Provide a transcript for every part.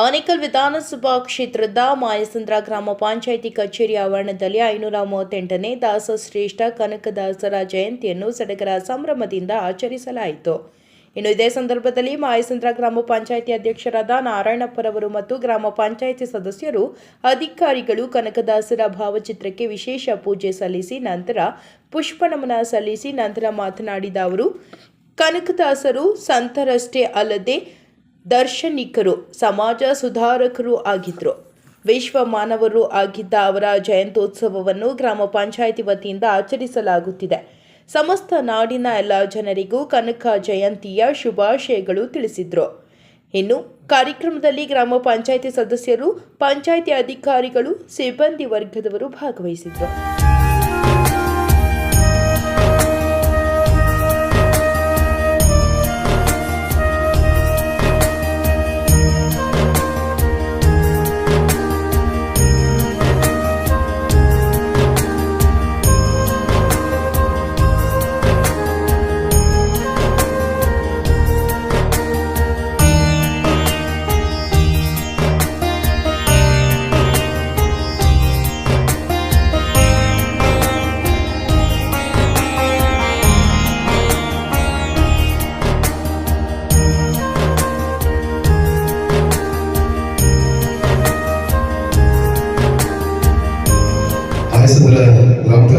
ಆನೇಕಲ್ ವಿಧಾನಸಭಾ ಕ್ಷೇತ್ರದ ಮಾಯಸಂದ್ರ ಗ್ರಾಮ ಪಂಚಾಯಿತಿ ಕಚೇರಿ ಆವರಣದಲ್ಲಿ ಐನೂರ ಮೂವತ್ತೆಂಟನೇ ದಾಸಶ್ರೇಷ್ಠ ಕನಕದಾಸರ ಜಯಂತಿಯನ್ನು ಸಡಗರ ಸಂಭ್ರಮದಿಂದ ಆಚರಿಸಲಾಯಿತು. ಇನ್ನು ಇದೇ ಸಂದರ್ಭದಲ್ಲಿ ಮಾಯಸಂದ್ರ ಗ್ರಾಮ ಪಂಚಾಯಿತಿ ಅಧ್ಯಕ್ಷರಾದ ನಾರಾಯಣಪ್ಪರವರು ಮತ್ತು ಗ್ರಾಮ ಪಂಚಾಯಿತಿ ಸದಸ್ಯರು, ಅಧಿಕಾರಿಗಳು ಕನಕದಾಸರ ಭಾವಚಿತ್ರಕ್ಕೆ ವಿಶೇಷ ಪೂಜೆ ಸಲ್ಲಿಸಿ ನಂತರ ಪುಷ್ಪನಮನ ಸಲ್ಲಿಸಿ ನಂತರ ಮಾತನಾಡಿದ ಅವರು, ಕನಕದಾಸರು ಸಂತರಷ್ಟೇ ಅಲ್ಲದೆ ದಾರ್ಶನಿಕರು, ಸಮಾಜ ಸುಧಾರಕರು ಆಗಿದ್ದರು ವಿಶ್ವ ಮಾನವರು ಆಗಿದ್ದ ಅವರ ಜಯಂತ್ಯೋತ್ಸವವನ್ನು ಗ್ರಾಮ ಪಂಚಾಯಿತಿ ವತಿಯಿಂದ ಆಚರಿಸಲಾಗುತ್ತಿದೆ. ಸಮಸ್ತ ನಾಡಿನ ಎಲ್ಲ ಜನರಿಗೂ ಕನಕ ಜಯಂತಿಯ ಶುಭಾಶಯಗಳು ತಿಳಿಸಿದ್ರು. ಇನ್ನು ಕಾರ್ಯಕ್ರಮದಲ್ಲಿ ಗ್ರಾಮ ಪಂಚಾಯಿತಿ ಸದಸ್ಯರು, ಪಂಚಾಯಿತಿ ಅಧಿಕಾರಿಗಳು, ಸಿಬ್ಬಂದಿ ವರ್ಗದವರು ಭಾಗವಹಿಸಿದ್ರು.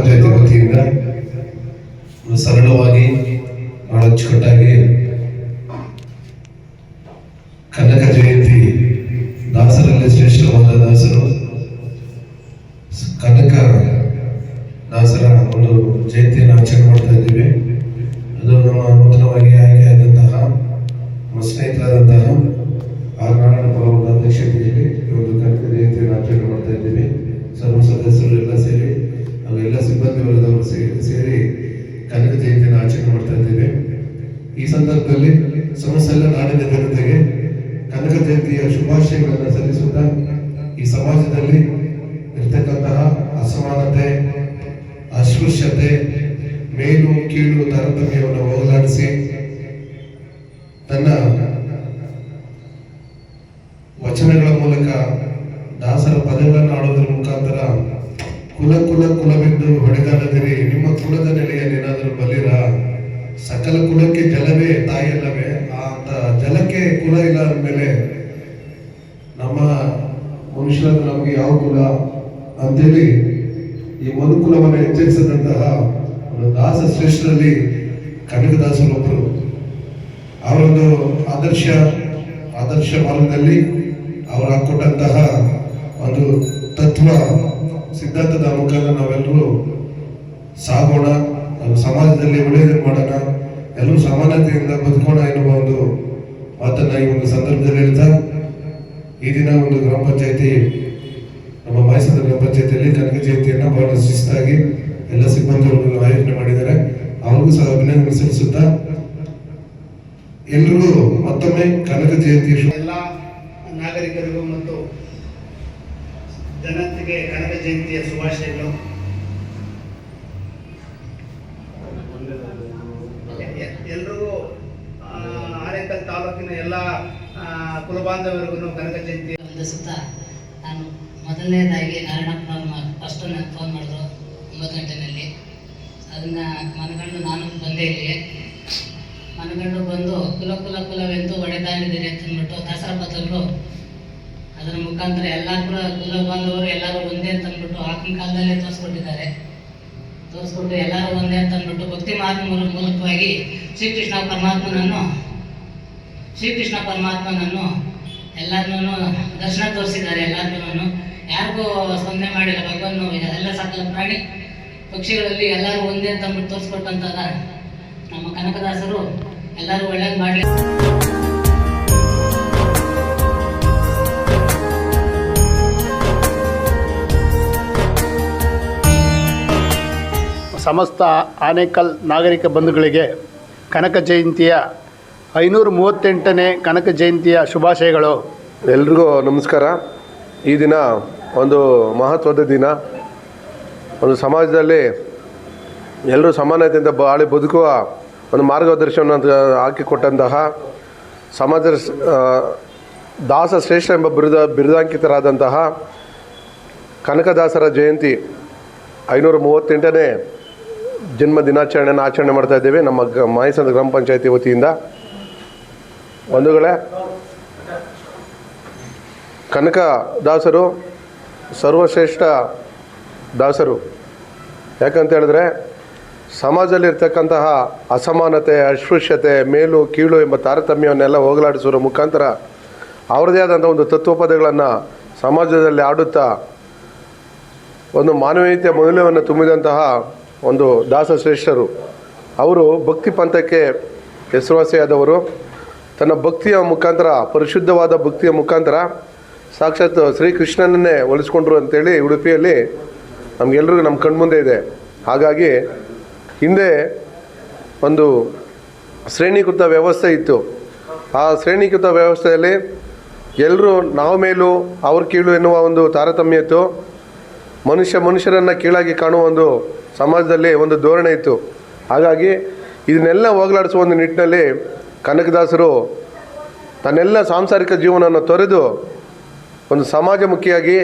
ಪಂಚಾಯತಿ ವತಿಯಿಂದ ಒಂದು ಸರಳವಾಗಿ ಬಹಳ ಅಚ್ಚುಕಟ್ಟಾಗಿ ಕನಕ ಜಯಂತಿ ದಾಸರಲ್ಲಿ ಶ್ರೇಷ್ಠವಾದ ದಾಸರು ಕನಕ ದಾಸರ ಒಂದು ಜಯಂತಿಯನ್ನು ಆಚರಣೆ ಮಾಡ್ತಾ ಇದ್ದೀವಿ ಅದು ನಮ್ಮ ನೂತನವಾಗಿ ಆಯ್ಕೆಯಾದಂತಹ ನಮ್ಮ ಸ್ನೇಹಿತರಾದಂತಹ ಆರ್ ನಾರಾಯಣಪ್ಪ ಅವರ ಅಧ್ಯಕ್ಷತೆಯಲ್ಲಿ ಈ ಒಂದು ಕನಕ ಜಯಂತಿಯನ್ನು ಆಚರಣೆ ಮಾಡ್ತಾ ಇದ್ದೀವಿ ಸರ್ವ ಸದಸ್ಯರು ಎಲ್ಲ ಸೇರಿ ಹಾಗೂ ಎಲ್ಲ ಸಿಬ್ಬಂದಿ ವರ್ಗದವರು ಸೇ- ಸೇರಿ ಕನಕ ಆಚರಣೆ ಮಾಡ್ತಾ ಇದ್ದೇವೆ. ಈ ಸಂದರ್ಭದಲ್ಲಿ ಸಮಸ್ಯೆ ಎಲ್ಲ ನಾಡಿನ ಜನತೆಗೆ ಕನಕ ಜಯಂತಿಯ ಶುಭಾಶಯಗಳನ್ನು ಸಲ್ಲಿಸುತ್ತಾ ಈ ಸಮಾಜದಲ್ಲಿ ಇರ್ತಕ್ಕಂತಹ ಅಸಮಾನತೆ, ಅಸ್ಪೃಶ್ಯತೆ, ಮೇಲು ಕೀಳು ತಾರತಮ್ಯವನ್ನು ಹೋಗಲಾಡಿಸಿ ತನ್ನ ವಚನಗಳ ಮೂಲಕ ದಾಸರ ಪದಗಳನ್ನು ಆಡೋದ್ರ ಮುಖಾಂತರ ಕುಲ ಕುಲ ಕುಲವೆಂದು ಹೊಡೆದಾಡದಿರಿ. ನಿಮ್ಮ ಕುಲದ ನೆಲೆಯಲ್ಲಿ ಏನಾದರೂ ಬಲ್ಲಿರ ಸಕಲ ಕುಲಕ್ಕೆ ಜಲವೇ, ತಾಯಿಯಲ್ಲವೇ? ಅಂತ ಜಲಕ್ಕೆ ಕುಲ ಇಲ್ಲ ಅಂದಮೇಲೆ ನಮ್ಮ ಮನುಷ್ಯರ ನಮಗೆ ಯಾವ ಕುಲ? ಅಂತೇಳಿ ಈ ಮನುಕುಲವನ್ನು ಎಚ್ಚರಿಸಿದಂತಹ ಒಂದು ದಾಸ ಶ್ರೇಷ್ಠರಲ್ಲಿ ಕನಕದಾಸರು ಒಬ್ಬರು ಅವರೊಂದು ಆದರ್ಶ ಆದರ್ಶ ಮಾರ್ಗದಲ್ಲಿ ಅವರು ಕೊಟ್ಟಂತಹ ಒಂದು ತತ್ವ ಸಿದ್ಧಾಂತದ ಮುಖಾಂತರ ನಾವೆಲ್ಲರೂ ಸಾಗೋಣ. ಸಮಾಜದಲ್ಲಿ ಒಳ್ಳೆಯದನ್ನು ಮಾಡೋಣ, ಎಲ್ಲರೂ ಸಮಾನತೆಯಿಂದ ಬದುಕೋಣ ಎನ್ನುವ ಒಂದು ಮಾತನ್ನ ಈ ಒಂದು ಸಂದರ್ಭದಲ್ಲಿ ಹೇಳ್ತಾ, ಈ ದಿನ ಒಂದು ಗ್ರಾಮ ಪಂಚಾಯತಿ, ನಮ್ಮ ಮೈಸೂರು ಗ್ರಾಮ ಪಂಚಾಯತಿಯಲ್ಲಿ ಕನಕ ಜಯಂತಿಯನ್ನು ಬಹಳ ಶಿಸ್ತಾಗಿ ಎಲ್ಲ ಸಿಬ್ಬಂದಿಗಳು ಆಯೋಜನೆ ಮಾಡಿದ್ದಾರೆ. ಅವ್ರಿಗೂ ಸಹ ಅಭಿನಂದನೆ ಸಲ್ಲಿಸುತ್ತಾ, ಎಲ್ರಿಗೂ ಮತ್ತೊಮ್ಮೆ ಕನಕ ಜಯಂತಿ ಎಲ್ಲ ನಾಗರಿಕರಿಗೂ ಮತ್ತು ಜನತೆಗೆ ಕನಕ ಜಯಂತಿಯ ಶುಭಾಶಯಗಳು. ಕುಲಬಾಂಧವರಿಗೂ ಕನಕ ಜಯಂತಿ. ಸುತ್ತ ನಾನು ಮೊದಲನೇದಾಗಿ ನಾರಾಯಣಪ್ಪ ಫಸ್ಟ್ ನನಗೆ ಫೋನ್ ಮಾಡಿದ್ರು ಒಂಬತ್ತು ಗಂಟೆನಲ್ಲಿ. ಅದನ್ನು ಮನಗಂಡು ನಾನು ಬಂದೆ ಇಲ್ಲಿ ಮನಗಂಡು ಬಂದು ಕುಲ ಕುಲ ಕುಲವೆಂದು ಒಡೆದಾಡಿದ್ದೀರಿ ಅಂತ ಅಂದ್ಬಿಟ್ಟು ದಸರಾ ಅದರ ಮುಖಾಂತರ ಎಲ್ಲ ಕುಲ ಕುಲ ಬಾಂಧವರು ಎಲ್ಲರೂ ಒಂದೇ ಅಂತ ಅಂದ್ಬಿಟ್ಟು ಆಗಿನ ಕಾಲದಲ್ಲೇ ತೋರಿಸ್ಕೊಟ್ಟಿದ್ದಾರೆ. ತೋರಿಸ್ಕೊಟ್ಟು ಎಲ್ಲರೂ ಒಂದೇ ಅಂತ ಅಂದ್ಬಿಟ್ಟು ಭಕ್ತಿ ಮಾರ್ಗ ಮೂಲ ಮೂಲಕವಾಗಿ ಶ್ರೀಕೃಷ್ಣ ಪರಮಾತ್ಮನನ್ನು ಶ್ರೀಕೃಷ್ಣ ಪರಮಾತ್ಮನನ್ನು ಎಲ್ಲರನ್ನೂ ದರ್ಶನ ತೋರಿಸಿದ್ದಾರೆ ಎಲ್ಲರಿಗೂ ಯಾರಿಗೂ ಸ್ಪಂದನೆ ಮಾಡಿಲ್ಲ ಭಗವನ್ನು ಎಲ್ಲ ಸಕಲ ಪ್ರಾಣಿ ಪಕ್ಷಿಗಳಲ್ಲಿ ಎಲ್ಲರೂ ಒಂದೇ ಅಂತ ಅಂದ್ಬಿಟ್ಟು ತೋರಿಸ್ಕೊಟ್ಟಂತಾದ ನಮ್ಮ ಕನಕದಾಸರು ಎಲ್ಲರೂ ಒಳ್ಳೇದು ಮಾಡಲಿ. ಸಮಸ್ತ ಆನೇಕಲ್ ನಾಗರಿಕ ಬಂಧುಗಳಿಗೆ ಕನಕ ಜಯಂತಿಯ ಐನೂರ ಮೂವತ್ತೆಂಟನೇ ಕನಕ ಜಯಂತಿಯ ಶುಭಾಶಯಗಳು. ಎಲ್ರಿಗೂ ನಮಸ್ಕಾರ. ಈ ದಿನ ಒಂದು ಮಹತ್ವದ ದಿನ. ಒಂದು ಸಮಾಜದಲ್ಲಿ ಎಲ್ಲರೂ ಸಮಾನತೆಯಿಂದ ಬಾಳಿ ಬದುಕುವ ಒಂದು ಮಾರ್ಗದರ್ಶನವನ್ನು ಹಾಕಿಕೊಟ್ಟಂತಹ ಸಮಾಜ ದಾಸ ಶ್ರೇಷ್ಠ ಎಂಬ ಬಿರುದ, ಬಿರುದಾಂಕಿತರಾದಂತಹ ಕನಕದಾಸರ ಜಯಂತಿ ಐನೂರ ಮೂವತ್ತೆಂಟನೇ ಜನ್ಮ ದಿನಾಚರಣೆಯನ್ನು ಆಚರಣೆ ಮಾಡ್ತಾ ಇದ್ದೇವೆ ನಮ್ಮ ಗ ಗ್ರಾಮ ಪಂಚಾಯತಿ ವತಿಯಿಂದ. ಬಂಧುಗಳೇ ಕನಕ ದಾಸರು ಸರ್ವಶ್ರೇಷ್ಠ ದಾಸರು. ಯಾಕಂತ ಹೇಳಿದ್ರೆ, ಸಮಾಜದಲ್ಲಿರ್ತಕ್ಕಂತಹ ಅಸಮಾನತೆ, ಅಸ್ಪೃಶ್ಯತೆ, ಮೇಲು, ಕೀಳು ಎಂಬ ತಾರತಮ್ಯವನ್ನೆಲ್ಲ ಹೋಗಲಾಡಿಸುವ ಮುಖಾಂತರ ಅವರದೇ ಆದಂಥ ಒಂದು ತತ್ವಪದಗಳನ್ನು ಸಮಾಜದಲ್ಲಿ ಆಡುತ್ತಾ ಒಂದು ಮಾನವೀಯತೆಯ ಮೌಲ್ಯವನ್ನು ತುಂಬಿದಂತಹ ಒಂದು ದಾಸ ಶ್ರೇಷ್ಠರು ಅವರು ಭಕ್ತಿ ಪಂಥಕ್ಕೆ ಹೆಸರುವಾಸಿಯಾದವರು. ತನ್ನ ಭಕ್ತಿಯ ಮುಖಾಂತರ, ಪರಿಶುದ್ಧವಾದ ಭಕ್ತಿಯ ಮುಖಾಂತರ ಸಾಕ್ಷಾತ್ ಶ್ರೀಕೃಷ್ಣನನ್ನೇ ಒಲಿಸ್ಕೊಂಡ್ರು ಅಂತೇಳಿ ಉಡುಪಿಯಲ್ಲಿ ನಮಗೆಲ್ಲರಿಗೂ ನಮ್ಮ ಕಣ್ಮುಂದೆ ಇದೆ. ಹಾಗಾಗಿ ಹಿಂದೆ ಒಂದು ಶ್ರೇಣೀಕೃತ ವ್ಯವಸ್ಥೆ ಇತ್ತು. ಆ ಶ್ರೇಣೀಕೃತ ವ್ಯವಸ್ಥೆಯಲ್ಲಿ ಎಲ್ಲರೂ ನಾವು ಮೇಲೂ ಅವ್ರ ಕೀಳು ಎನ್ನುವ ಒಂದು ತಾರತಮ್ಯ ಇತ್ತು. ಮನುಷ್ಯ ಮನುಷ್ಯರನ್ನು ಕೀಳಾಗಿ ಕಾಣುವ ಒಂದು ಸಮಾಜದಲ್ಲಿ ಒಂದು ಧೋರಣೆ ಇತ್ತು. ಹಾಗಾಗಿ ಇದನ್ನೆಲ್ಲ ಹೋಗಲಾಡಿಸುವ ಒಂದು ನಿಟ್ಟಿನಲ್ಲಿ ಕನಕದಾಸರು ತನ್ನೆಲ್ಲ ಸಾಂಸಾರಿಕ ಜೀವನವನ್ನು ತೊರೆದು ಒಂದು ಸಮಾಜಮುಖಿಯಾಗಿ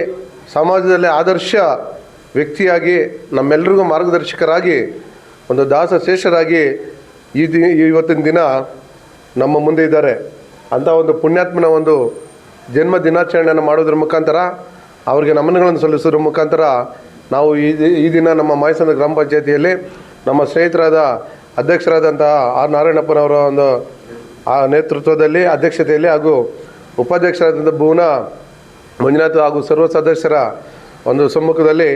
ಸಮಾಜದಲ್ಲಿ ಆದರ್ಶ ವ್ಯಕ್ತಿಯಾಗಿ ನಮ್ಮೆಲ್ಲರಿಗೂ ಮಾರ್ಗದರ್ಶಕರಾಗಿ, ಒಂದು ದಾಸ ಶೇಷರಾಗಿ ಈ ದಿ ಇವತ್ತಿನ ದಿನ ನಮ್ಮ ಮುಂದೆ ಇದ್ದಾರೆ. ಅಂಥ ಒಂದು ಪುಣ್ಯಾತ್ಮನ ಒಂದು ಜನ್ಮ ದಿನಾಚರಣೆಯನ್ನು ಮಾಡೋದ್ರ ಮುಖಾಂತರ, ಅವರಿಗೆ ನಮನಗಳನ್ನು ಸಲ್ಲಿಸೋದ್ರ ಮುಖಾಂತರ ನಾವು ಈ ಈ ದಿನ ನಮ್ಮ ಮೈಸೂರು ಗ್ರಾಮ ಪಂಚಾಯತಿಯಲ್ಲಿ ನಮ್ಮ ಸ್ನೇಹಿತರಾದ ಅಧ್ಯಕ್ಷರಾದಂತಹ ಆರ್ ನಾರಾಯಣಪ್ಪನವರ ಒಂದು ಆ ನೇತೃತ್ವದಲ್ಲಿ, ಅಧ್ಯಕ್ಷತೆಯಲ್ಲಿ ಹಾಗೂ ಉಪಾಧ್ಯಕ್ಷರಾದಂಥ ಭುವನ ಮಂಜುನಾಥ್ ಹಾಗೂ ಸರ್ವ ಸದಸ್ಯರ ಒಂದು ಸಮ್ಮುಖದಲ್ಲಿ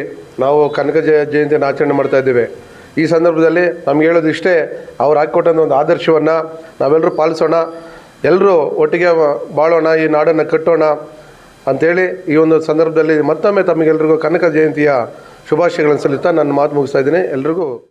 ನಾವು ಕನಕ ಜಯ ಜಯಂತಿಯನ್ನು ಆಚರಣೆ ಮಾಡ್ತಾ ಇದ್ದೇವೆ. ಈ ಸಂದರ್ಭದಲ್ಲಿ ನಮ್ಗೆ ಹೇಳೋದು ಇಷ್ಟೇ, ಅವ್ರು ಹಾಕಿಕೊಟ್ಟಂಥ ಒಂದು ಆದರ್ಶವನ್ನು ನಾವೆಲ್ಲರೂ ಪಾಲಿಸೋಣ ಎಲ್ಲರೂ ಒಟ್ಟಿಗೆ ಬಾಳೋಣ, ಈ ನಾಡನ್ನು ಕಟ್ಟೋಣ ಅಂಥೇಳಿ ಈ ಒಂದು ಸಂದರ್ಭದಲ್ಲಿ ಮತ್ತೊಮ್ಮೆ ತಮಗೆಲ್ರಿಗೂ ಕನಕ ಜಯಂತಿಯ ಶುಭಾಶಯಗಳನ್ನು ಸಲ್ಲಿಸ್ತಾ ನನ್ನ ಮಾತು ಮುಗಿಸ್ತಾ ಇದ್ದೀನಿ. ಎಲ್ರಿಗೂ